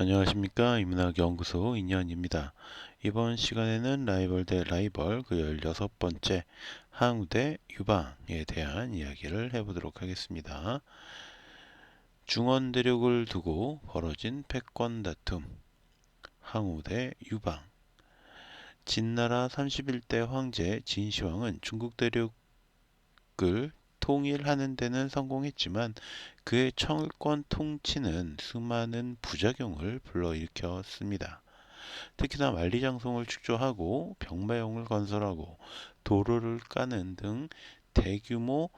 안녕하십니까 인문학연구소 인연입니다. 이번 시간에는 라이벌 대 라이벌 그 16번째 항우 대 유방에 대한 이야기를 해보도록 하겠습니다. 중원 대륙을 두고 벌어진 패권 다툼 항우 대 유방 진나라 31대 황제 진시황은 중국 대륙을 통일하는 데는 성공했지만 그의 청일권 통치는 수많은 부작용을 불러일으켰습니다. 특히나 만리장성을 축조하고 병마용을 건설하고 도로를 까는 등 대규모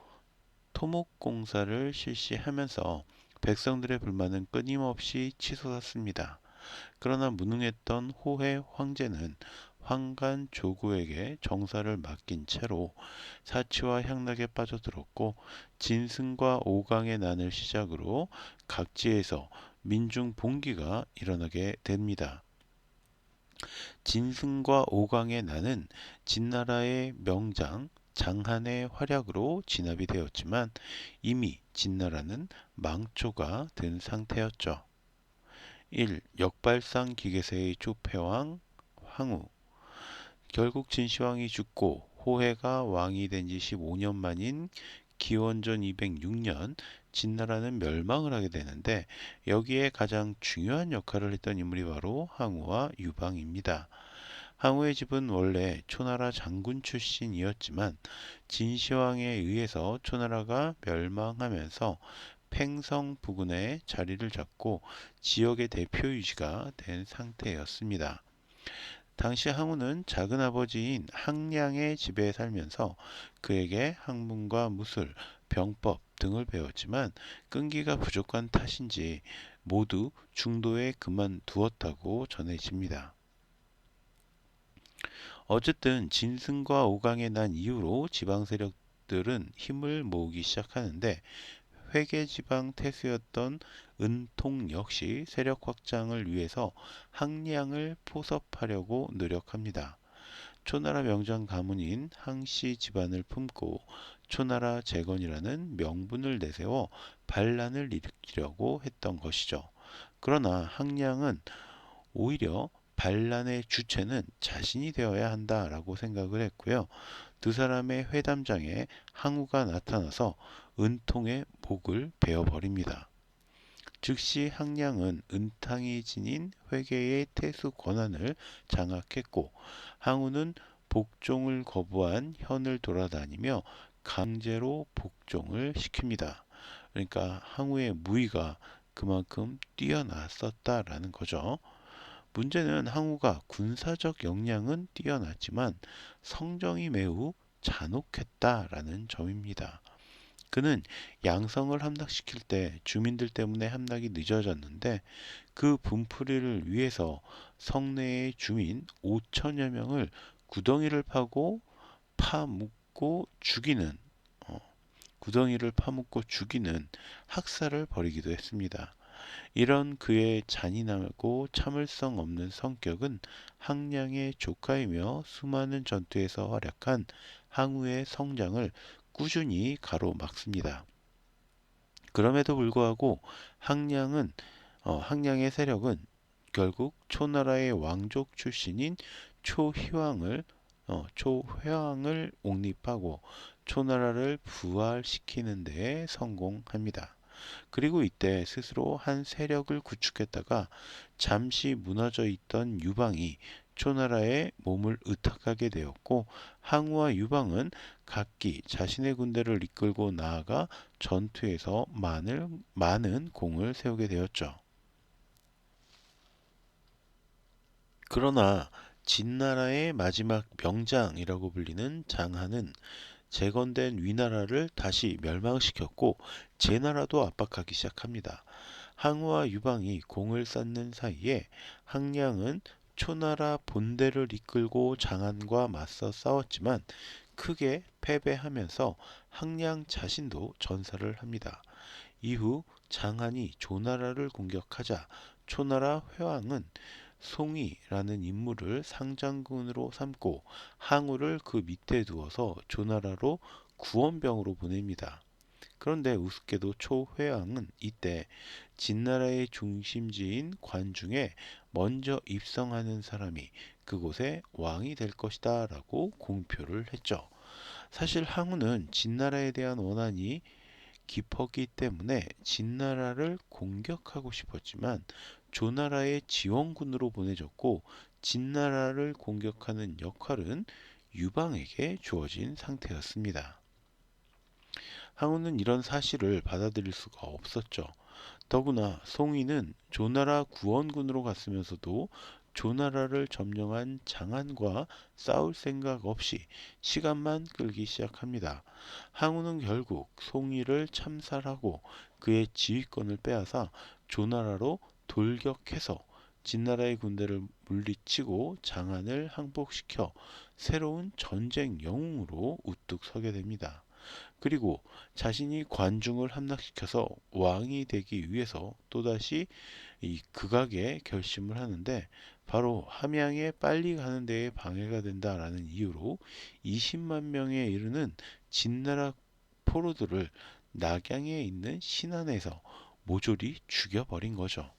토목공사를 실시하면서 백성들의 불만은 끊임없이 치솟았습니다. 그러나 무능했던 호해 황제는 황간 조구에게 정사를 맡긴 채로 사치와 향락에 빠져들었고 진승과 오강의 난을 시작으로 각지에서 민중 봉기가 일어나게 됩니다. 진승과 오강의 난은 진나라의 명장 장한의 활약으로 진압이 되었지만 이미 진나라는 망초가 된 상태였죠. 1. 역발상 기계세의 조폐왕 황후 결국 진시황이 죽고 호해가 왕이 된 지 15년 만인 기원전 206년 진나라는 멸망을 하게 되는데 여기에 가장 중요한 역할을 했던 인물이 바로 항우와 유방입니다. 항우의 집은 원래 초나라 장군 출신이었지만 진시황에 의해서 초나라가 멸망하면서 팽성 부근에 자리를 잡고 지역의 대표 유지가 된 상태였습니다. 당시 항우는 작은 아버지인 항량의 집에 살면서 그에게 학문과 무술, 병법 등을 배웠지만 끈기가 부족한 탓인지 모두 중도에 그만두었다고 전해집니다. 어쨌든 진승과 오강에 난 이후로 지방 세력들은 힘을 모으기 시작하는데 회계지방 태수였던 은통 역시 세력 확장을 위해서 항량을 포섭하려고 노력합니다. 초나라 명장 가문인 항씨 집안을 품고 초나라 재건이라는 명분을 내세워 반란을 일으키려고 했던 것이죠. 그러나 항량은 오히려 반란의 주체는 자신이 되어야 한다라고 생각을 했고요. 두 사람의 회담장에 항우가 나타나서 은통의 목을 베어버립니다. 즉시 항량은 은탕이 지닌 회계의 태수 권한을 장악했고 항우는 복종을 거부한 현을 돌아다니며 강제로 복종을 시킵니다. 그러니까 항우의 무의가 그만큼 뛰어났었다라는 거죠. 문제는 항우가 군사적 역량은 뛰어났지만 성정이 매우 잔혹했다라는 점입니다. 그는 양성을 함락시킬 때 주민들 때문에 함락이 늦어졌는데 그 분풀이를 위해서 성내의 주민 5천여 명을 구덩이를 파고 파묻고 죽이는 어, 구덩이를 파묻고 죽이는 학살을 벌이기도 했습니다. 이런 그의 잔인하고 참을성 없는 성격은 항량의 조카이며 수많은 전투에서 활약한 항우의 성장을 꾸준히 가로막습니다. 그럼에도 불구하고 항량은 어, 항량의 세력은 결국 초나라의 왕족 출신인 초희왕을 어, 초회왕을 옹립하고 초나라를 부활시키는 데 성공합니다. 그리고 이때 스스로 한 세력을 구축했다가 잠시 무너져 있던 유방이 초나라의 몸을 의탁하게 되었고 항우와 유방은 각기 자신의 군대를 이끌고 나아가 전투에서 많은, 많은 공을 세우게 되었죠. 그러나 진나라의 마지막 명장이라고 불리는 장한은 재건된 위나라를 다시 멸망시켰고 제나라도 압박하기 시작합니다. 항우와 유방이 공을 쌓는 사이에 항량은 초나라 본대를 이끌고 장안과 맞서 싸웠지만 크게 패배하면서 항량 자신도 전사를 합니다. 이후 장안이 조나라를 공격하자 초나라 회왕은 송이라는 인물을 상장군으로 삼고 항우를 그 밑에 두어서 조나라로 구원병으로 보냅니다. 그런데 우습게도 초회왕은 이때 진나라의 중심지인 관중에 먼저 입성하는 사람이 그곳의 왕이 될 것이다 라고 공표를 했죠. 사실 항우는 진나라에 대한 원한이 깊었기 때문에 진나라를 공격하고 싶었지만 조나라의 지원군으로 보내졌고 진나라를 공격하는 역할은 유방에게 주어진 상태였습니다. 항우는 이런 사실을 받아들일 수가 없었죠. 더구나 송이는 조나라 구원군으로 갔으면서도 조나라를 점령한 장안과 싸울 생각 없이 시간만 끌기 시작합니다. 항우는 결국 송이를 참살하고 그의 지휘권을 빼앗아 조나라로 돌격해서 진나라의 군대를 물리치고 장안을 항복시켜 새로운 전쟁 영웅으로 우뚝 서게 됩니다. 그리고 자신이 관중을 함락시켜서 왕이 되기 위해서 또다시 이 극악의 결심을 하는데 바로 함양에 빨리 가는 데에 방해가 된다라는 이유로 20만 명에 이르는 진나라 포로들을 낙양에 있는 신안에서 모조리 죽여버린 거죠.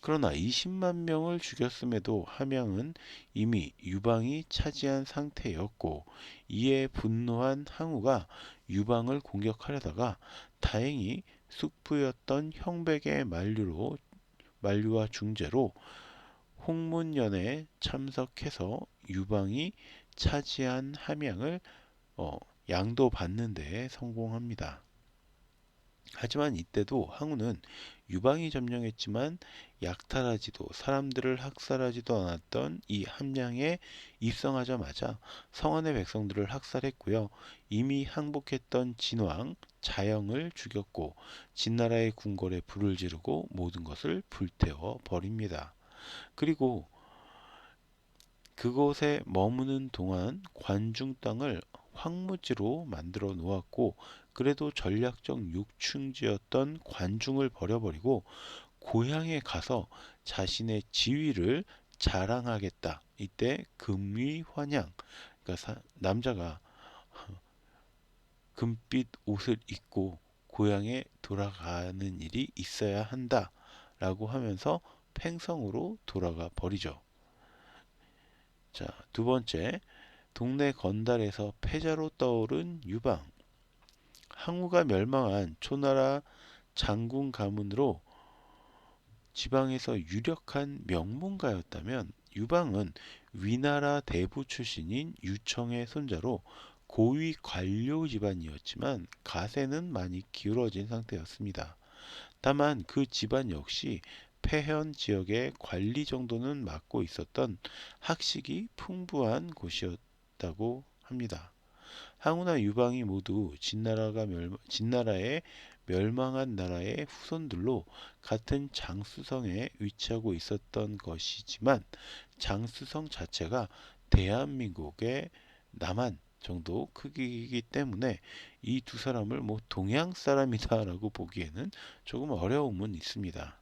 그러나 20만 명을 죽였음에도 함양은 이미 유방이 차지한 상태였고 이에 분노한 항우가 유방을 공격하려다가 다행히 숙부였던 형백의 만류로 만류와 중재로 홍문연에 참석해서 유방이 차지한 함양을 어, 양도 받는 데 성공합니다. 하지만 이때도 항우는 유방이 점령했지만 약탈하지도 사람들을 학살하지도 않았던 이 함양에 입성하자마자 성안의 백성들을 학살했고요. 이미 항복했던 진왕 자영을 죽였고 진나라의 궁궐에 불을 지르고 모든 것을 불태워 버립니다. 그리고 그곳에 머무는 동안 관중 땅을 황무지로 만들어 놓았고 그래도 전략적 욕충지였던 관중을 버려버리고 고향에 가서 자신의 지위를 자랑하겠다. 이때 금위환양 그러니까 남자가 금빛 옷을 입고 고향에 돌아가는 일이 있어야 한다. 라고 하면서 팽성으로 돌아가 버리죠. 자, 두 번째, 동네 건달에서 패자로 떠오른 유방. 항우가 멸망한 초나라 장군 가문으로 지방에서 유력한 명문가였다면 유방은 위나라 대부 출신인 유청의 손자로 고위 관료 집안이었지만 가세는 많이 기울어진 상태였습니다. 다만 그 집안 역시 폐현 지역의 관리 정도는 맡고 있었던 학식이 풍부한 곳이었다고 합니다. 항우나 유방이 모두 진나라가 멸, 진나라의 멸망한 나라의 후손들로 같은 장수성에 위치하고 있었던 것이지만 장수성 자체가 대한민국의 남한 정도 크기이기 때문에 이 두 사람을 뭐 동양 사람이다라고 보기에는 조금 어려움은 있습니다.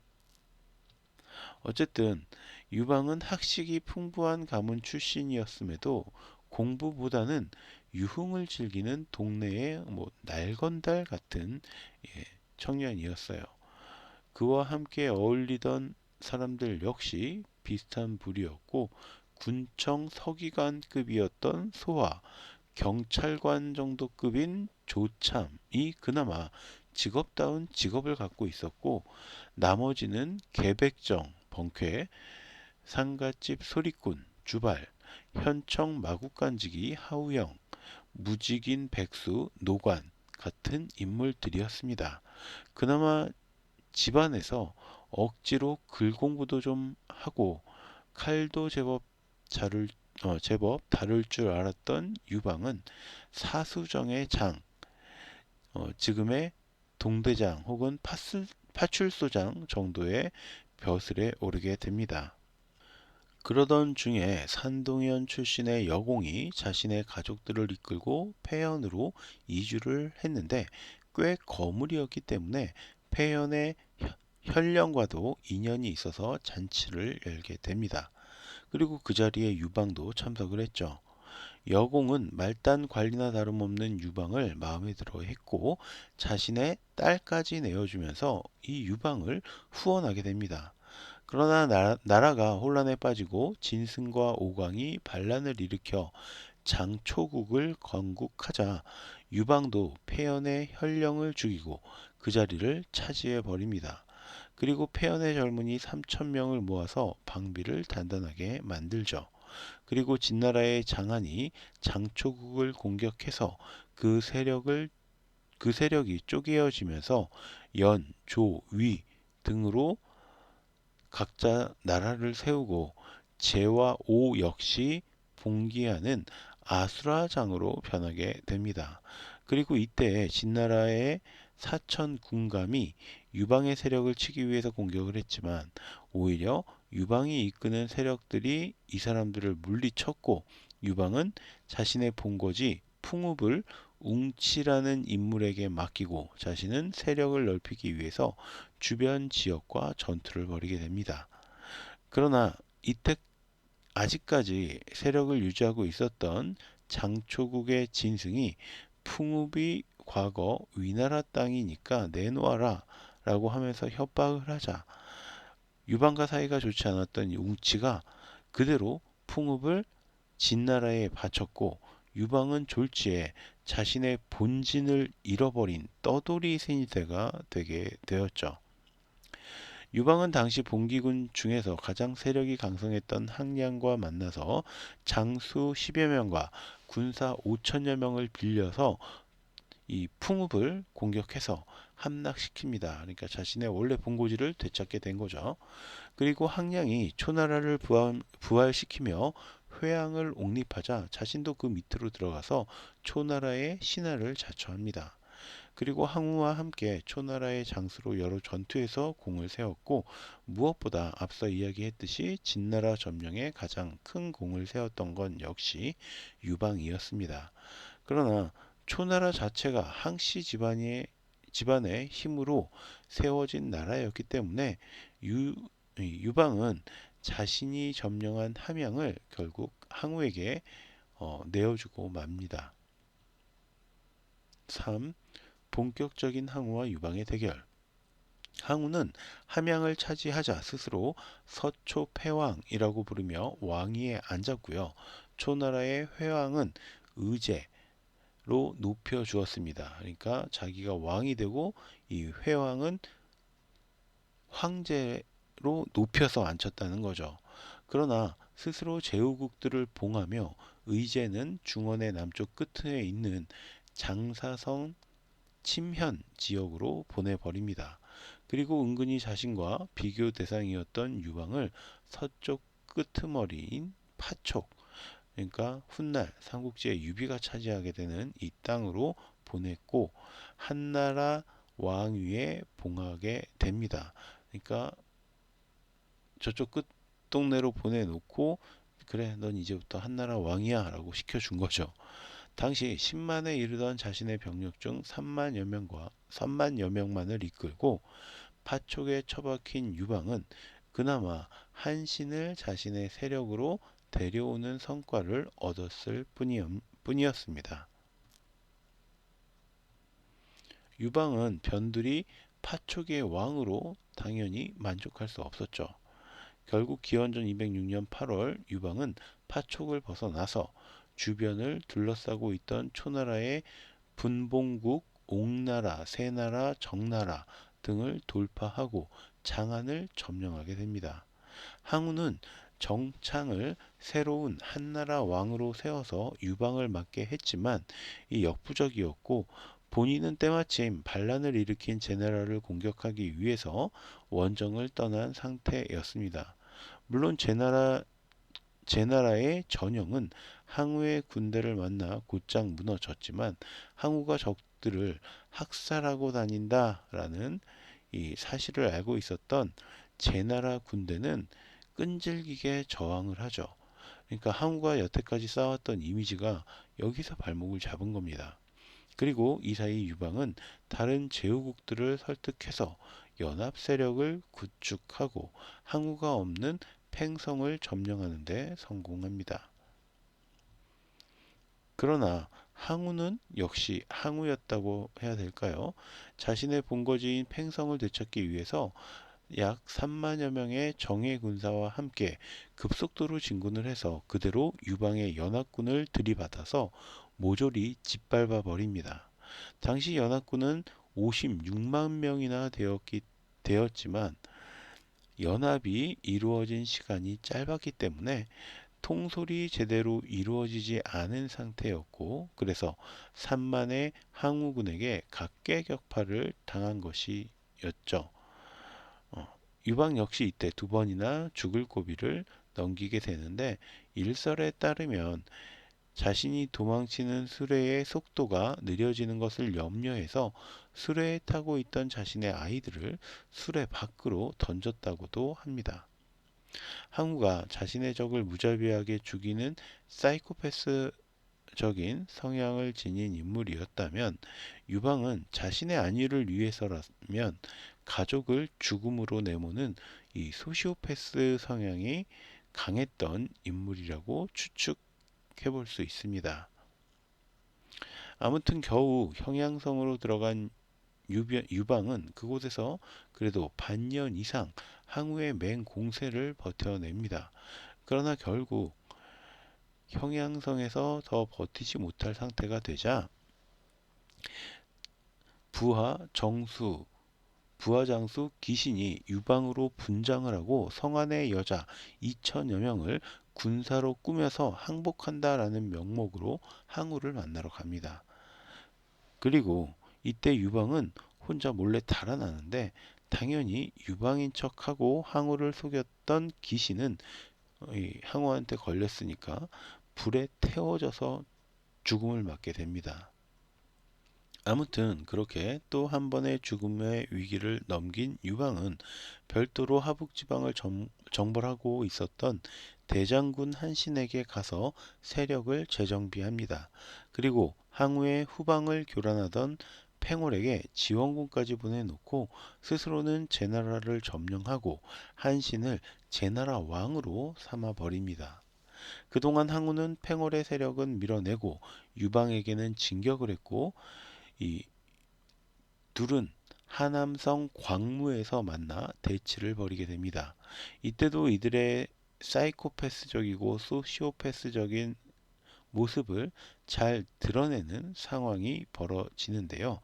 어쨌든 유방은 학식이 풍부한 가문 출신이었음에도 공부보다는 유흥을 즐기는 동네의 뭐 날건달 같은 예, 청년이었어요. 그와 함께 어울리던 사람들 역시 비슷한 부류였고 군청 서기관급이었던 소화, 경찰관 정도급인 조참이 그나마 직업다운 직업을 갖고 있었고 나머지는 개백정, 벙쾌, 상가집 소리꾼, 주발, 현청 마구간지기 하우영, 무직인 백수, 노관 같은 인물들이었습니다. 그나마 집안에서 억지로 글 공부도 좀 하고 칼도 제법 자를 어, 제법 다룰 줄 알았던 유방은 사수정의 장, 어, 지금의 동대장 혹은 파슬, 파출소장 정도의 벼슬에 오르게 됩니다. 그러던 중에 산동현 출신의 여공이 자신의 가족들을 이끌고 폐연으로 이주를 했는데 꽤 거물이었기 때문에 폐연의 현령과도 인연이 있어서 잔치를 열게 됩니다. 그리고 그 자리에 유방도 참석을 했죠. 여공은 말단 관리나 다름없는 유방을 마음에 들어 했고 자신의 딸까지 내어주면서 이 유방을 후원하게 됩니다. 그러나 나, 나라가 혼란에 빠지고 진승과 오광이 반란을 일으켜 장초국을 건국하자 유방도 폐연의 혈령을 죽이고 그 자리를 차지해 버립니다. 그리고 폐연의 젊은이 3천 명을 모아서 방비를 단단하게 만들죠. 그리고 진나라의 장안이 장초국을 공격해서 그 세력을 그 세력이 쪼개어지면서 연, 조, 위 등으로 각자 나라를 세우고 제와 오 역시 봉기하는 아수라장으로 변하게 됩니다. 그리고 이때 진나라의 사천 군감이 유방의 세력을 치기 위해서 공격을 했지만 오히려 유방이 이끄는 세력들이 이 사람들을 물리쳤고 유방은 자신의 본거지 풍읍을 웅치라는 인물에게 맡기고 자신은 세력을 넓히기 위해서 주변 지역과 전투를 벌이게 됩니다. 그러나 이때 아직까지 세력을 유지하고 있었던 장초국의 진승이 풍읍이 과거 위나라 땅이니까 내놓아라 라고 하면서 협박을 하자 유방과 사이가 좋지 않았던 웅치가 그대로 풍읍을 진나라에 바쳤고 유방은 졸지에 자신의 본진을 잃어버린 떠돌이 세니대가 되게 되었죠. 유방은 당시 봉기군 중에서 가장 세력이 강성했던 항량과 만나서 장수 10여 명과 군사 5천여 명을 빌려서 이 풍읍을 공격해서 함락시킵니다. 그러니까 자신의 원래 본고지를 되찾게 된 거죠. 그리고 항량이 초나라를 부활, 부활시키며 회양을 옹립하자 자신도 그 밑으로 들어가서 초나라의 신하를 자처합니다. 그리고 항우와 함께 초나라의 장수로 여러 전투에서 공을 세웠고 무엇보다 앞서 이야기했듯이 진나라 점령에 가장 큰 공을 세웠던 건 역시 유방이었습니다. 그러나 초나라 자체가 항씨 집안의 집안의 힘으로 세워진 나라였기 때문에 유, 유방은 자신이 점령한 함양을 결국 항우에게 어, 내어주고 맙니다. 3. 본격적인 항우와 유방의 대결. 항우는 함양을 차지하자 스스로 서초 패왕이라고 부르며 왕위에 앉았고요. 초나라의 회왕은 의제로 높여 주었습니다. 그러니까 자기가 왕이 되고 이 회왕은 황제 로 높여서 앉혔다는 거죠. 그러나 스스로 제후국들을 봉하며 의제는 중원의 남쪽 끝에 있는 장사성 침현 지역으로 보내버립니다. 그리고 은근히 자신과 비교 대상이었던 유방을 서쪽 끄트머리인 파촉, 그러니까 훗날 삼국지의 유비가 차지하게 되는 이 땅으로 보냈고 한나라 왕위에 봉하게 됩니다. 그러니까 저쪽 끝 동네로 보내놓고 그래 넌 이제부터 한나라 왕이야 라고 시켜준 거죠. 당시 10만에 이르던 자신의 병력 중 3만여 명과 3만여 명만을 이끌고 파촉에 처박힌 유방은 그나마 한신을 자신의 세력으로 데려오는 성과를 얻었을 뿐이었습니다. 유방은 변두리 파촉의 왕으로 당연히 만족할 수 없었죠. 결국 기원전 206년 8월 유방은 파촉을 벗어나서 주변을 둘러싸고 있던 초나라의 분봉국, 옥나라, 세나라, 정나라 등을 돌파하고 장안을 점령하게 됩니다. 항우는 정창을 새로운 한나라 왕으로 세워서 유방을 맡게 했지만 이 역부족이었고 본인은 때마침 반란을 일으킨 제나라를 공격하기 위해서 원정을 떠난 상태였습니다. 물론 제나라 제나라의 전형은 항우의 군대를 만나 곧장 무너졌지만 항우가 적들을 학살하고 다닌다라는 이 사실을 알고 있었던 제나라 군대는 끈질기게 저항을 하죠. 그러니까 항우가 여태까지 쌓았던 이미지가 여기서 발목을 잡은 겁니다. 그리고 이 사이 유방은 다른 제후국들을 설득해서 연합 세력을 구축하고 항우가 없는 팽성을 점령하는 데 성공합니다. 그러나 항우는 역시 항우였다고 해야 될까요? 자신의 본거지인 팽성을 되찾기 위해서 약 3만여 명의 정예 군사와 함께 급속도로 진군을 해서 그대로 유방의 연합군을 들이받아서 모조리 짓밟아 버립니다. 당시 연합군은 56만 명이나 되었기, 되었지만 연합이 이루어진 시간이 짧았기 때문에 통솔이 제대로 이루어지지 않은 상태였고 그래서 3만의 항우군에게 각계격파를 당한 것이었죠. 어, 유방 역시 이때 두 번이나 죽을 고비를 넘기게 되는데 일설에 따르면 자신이 도망치는 수레의 속도가 느려지는 것을 염려해서 수레에 타고 있던 자신의 아이들을 수레 밖으로 던졌다고도 합니다. 항우가 자신의 적을 무자비하게 죽이는 사이코패스적인 성향을 지닌 인물이었다면 유방은 자신의 안위를 위해서라면 가족을 죽음으로 내모는 이 소시오패스 성향이 강했던 인물이라고 추측 해 볼 수 있습니다. 아무튼 겨우 형양성으로 들어간 유방은 그곳에서 그래도 반년 이상 항우의 맹공세를 버텨냅니다. 그러나 결국 형양성에서 더 버티지 못할 상태가 되자 부하 정수 부하 장수 기신이 유방으로 분장을 하고 성 안의 여자 2천여 명을 군사로 꾸며서 항복한다라는 명목으로 항우를 만나러 갑니다. 그리고 이때 유방은 혼자 몰래 달아나는데 당연히 유방인 척하고 항우를 속였던 기신은 항우한테 걸렸으니까 불에 태워져서 죽음을 맞게 됩니다. 아무튼 그렇게 또 한 번의 죽음의 위기를 넘긴 유방은 별도로 하북지방을 정, 정벌하고 있었던 대장군 한신에게 가서 세력을 재정비합니다. 그리고 항우의 후방을 교란하던 팽월에게 지원군까지 보내놓고 스스로는 제나라를 점령하고 한신을 제나라 왕으로 삼아 버립니다. 그동안 항우는 팽월의 세력은 밀어내고 유방에게는 진격을 했고 이 둘은 하남성 광무에서 만나 대치를 벌이게 됩니다. 이때도 이들의 사이코패스적이고 소시오패스적인 모습을 잘 드러내는 상황이 벌어지는데요.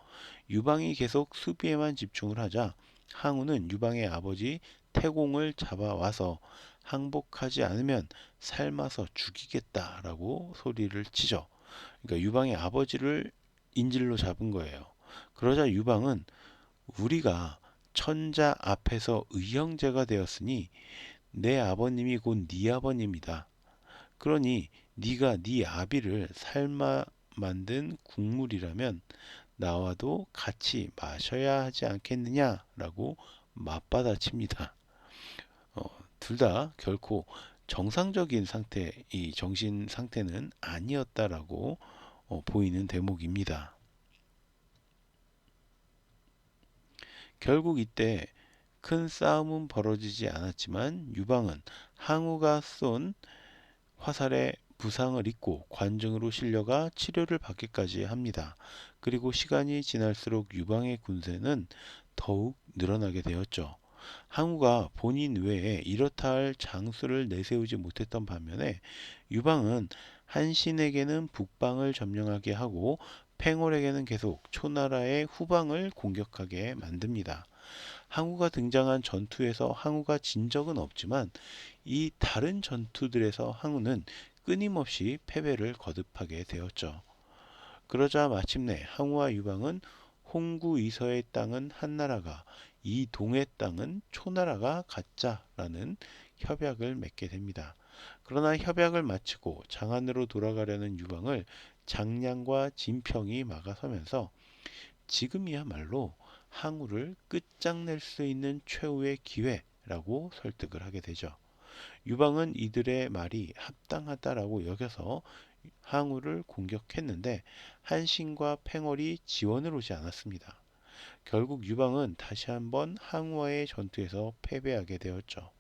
유방이 계속 수비에만 집중을 하자 항우는 유방의 아버지 태공을 잡아와서 항복하지 않으면 삶아서 죽이겠다라고 소리를 치죠. 그러니까 유방의 아버지를 인질로 잡은 거예요. 그러자 유방은 우리가 천자 앞에서 의형제가 되었으니 내 아버님이 곧 네 아버님이다. 그러니 네가 네 아비를 삶아 만든 국물이라면 나와도 같이 마셔야 하지 않겠느냐라고 맞받아칩니다. 어, 둘 다 결코 정상적인 상태, 이 정신 상태는 아니었다라고 어, 보이는 대목입니다. 결국 이때 큰 싸움은 벌어지지 않았지만 유방은 항우가 쏜 화살에 부상을 입고 관중으로 실려가 치료를 받기까지 합니다. 그리고 시간이 지날수록 유방의 군세는 더욱 늘어나게 되었죠. 항우가 본인 외에 이렇다 할 장수를 내세우지 못했던 반면에 유방은 한신에게는 북방을 점령하게 하고 팽월에게는 계속 초나라의 후방을 공격하게 만듭니다. 항우가 등장한 전투에서 항우가 진 적은 없지만 이 다른 전투들에서 항우는 끊임없이 패배를 거듭하게 되었죠. 그러자 마침내 항우와 유방은 홍구 이서의 땅은 한나라가 이 동의 땅은 초나라가 갖자라는 협약을 맺게 됩니다. 그러나 협약을 마치고 장안으로 돌아가려는 유방을 장량과 진평이 막아서면서 지금이야말로 항우를 끝장낼 수 있는 최후의 기회라고 설득을 하게 되죠. 유방은 이들의 말이 합당하다라고 여겨서 항우를 공격했는데 한신과 팽월이 지원을 오지 않았습니다. 결국 유방은 다시 한번 항우와의 전투에서 패배하게 되었죠.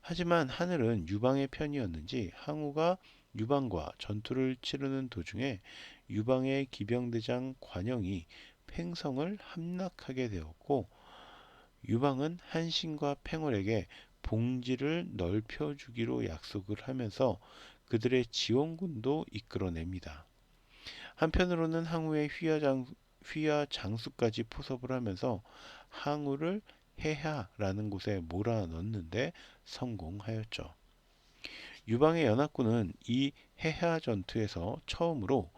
하지만 하늘은 유방의 편이었는지 항우가 유방과 전투를 치르는 도중에 유방의 기병대장 관영이 팽성을 함락하게 되었고 유방은 한신과 팽월에게 봉지를 넓혀주기로 약속을 하면서 그들의 지원군도 이끌어냅니다. 한편으로는 항우의 휘하장, 휘하 장수까지 포섭을 하면서 항우를 해하라는 곳에 몰아넣는데 성공하였죠. 유방의 연합군은 이 해하 전투에서 처음으로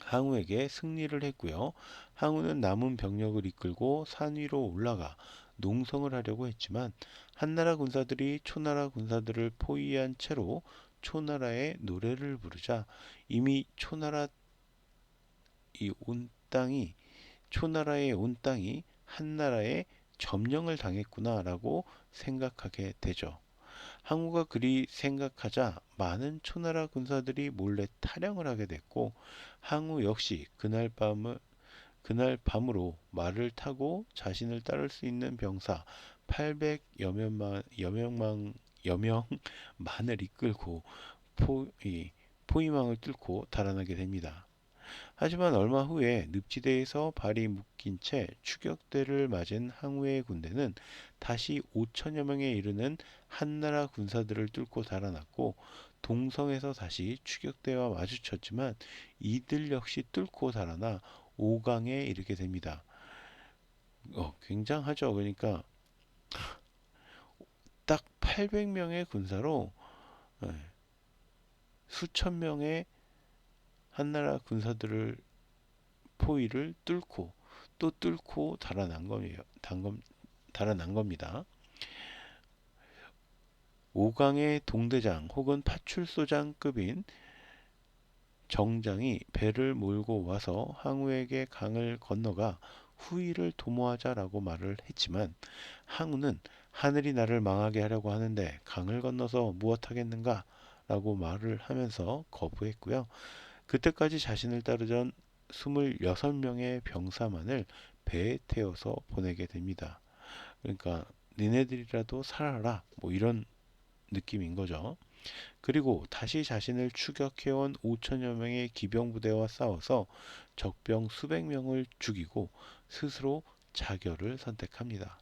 항우에게 승리를 했고요. 항우는 남은 병력을 이끌고 산 위로 올라가 농성을 하려고 했지만 한나라 군사들이 초나라 군사들을 포위한 채로 초나라의 노래를 부르자 이미 초나라 이 온 땅이 초나라의 온 땅이 한나라의 점령을 당했구나라고 생각하게 되죠. 항우가 그리 생각하자 많은 초나라 군사들이 몰래 탈영을 하게 됐고 항우 역시 그날 밤을 그날 밤으로 말을 타고 자신을 따를 수 있는 병사 800여 명만 여명만 여명만을 이끌고 포, 이, 포위망을 뚫고 달아나게 됩니다. 하지만 얼마 후에 늪지대에서 발이 묶인 채 추격대를 맞은 항우의 군대는 다시 5천여 명에 이르는 한나라 군사들을 뚫고 달아났고 동성에서 다시 추격대와 마주쳤지만 이들 역시 뚫고 달아나 5강에 이르게 됩니다. 어, 굉장하죠. 그러니까 딱 800명의 군사로 예, 수천 명의 한나라 군사들을 포위를 뚫고 또 뚫고 달아난 겁니다. 달아난 겁니다. 5강의 동대장 혹은 파출소장급인 정장이 배를 몰고 와서 항우에게 강을 건너가 후위를 도모하자라고 말을 했지만 항우는 하늘이 나를 망하게 하려고 하는데 강을 건너서 무엇하겠는가 라고 말을 하면서 거부했고요. 그때까지 자신을 따르던 26명의 병사만을 배에 태워서 보내게 됩니다. 그러니까 니네들이라도 살아라 뭐 이런 느낌인 거죠. 그리고 다시 자신을 추격해온 5천여 명의 기병부대와 싸워서 적병 수백 명을 죽이고 스스로 자결을 선택합니다.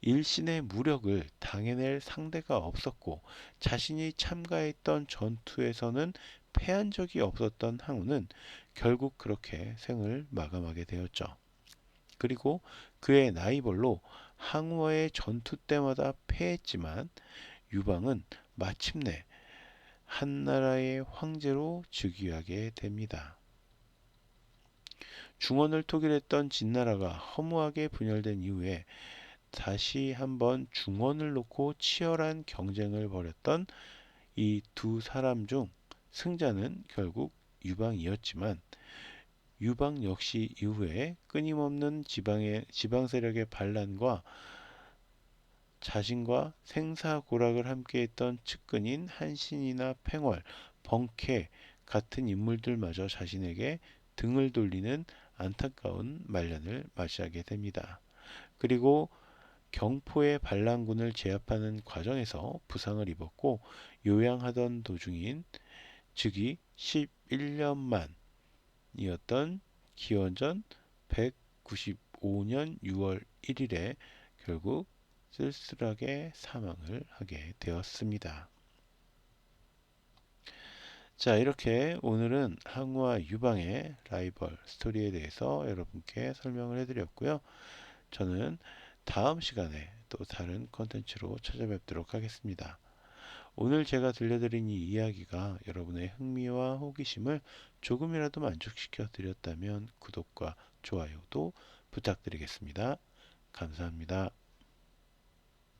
일신의 무력을 당해낼 상대가 없었고 자신이 참가했던 전투에서는 패한 적이 없었던 항우는 결국 그렇게 생을 마감하게 되었죠. 그리고 그의 나이벌로 항우와의 전투 때마다 패했지만 유방은 마침내 한나라의 황제로 즉위하게 됩니다. 중원을 통일했던 진나라가 허무하게 분열된 이후에 다시 한번 중원을 놓고 치열한 경쟁을 벌였던 이 두 사람 중 승자는 결국 유방이었지만 유방 역시 이후에 끊임없는 지방의 지방 세력의 반란과 자신과 생사고락을 함께했던 측근인 한신이나 팽월, 벙케 같은 인물들마저 자신에게 등을 돌리는 안타까운 말년을 맞이하게 됩니다. 그리고 경포의 반란군을 제압하는 과정에서 부상을 입었고 요양하던 도중인 즉위 11년만이었던 기원전 195년 6월 1일에 결국 쓸쓸하게 사망을 하게 되었습니다. 자 이렇게 오늘은 항우와 유방의 라이벌 스토리에 대해서 여러분께 설명을 해드렸고요. 저는 다음 시간에 또 다른 컨텐츠로 찾아뵙도록 하겠습니다. 오늘 제가 들려드린 이 이야기가 여러분의 흥미와 호기심을 조금이라도 만족시켜 드렸다면 구독과 좋아요도 부탁드리겠습니다. 감사합니다.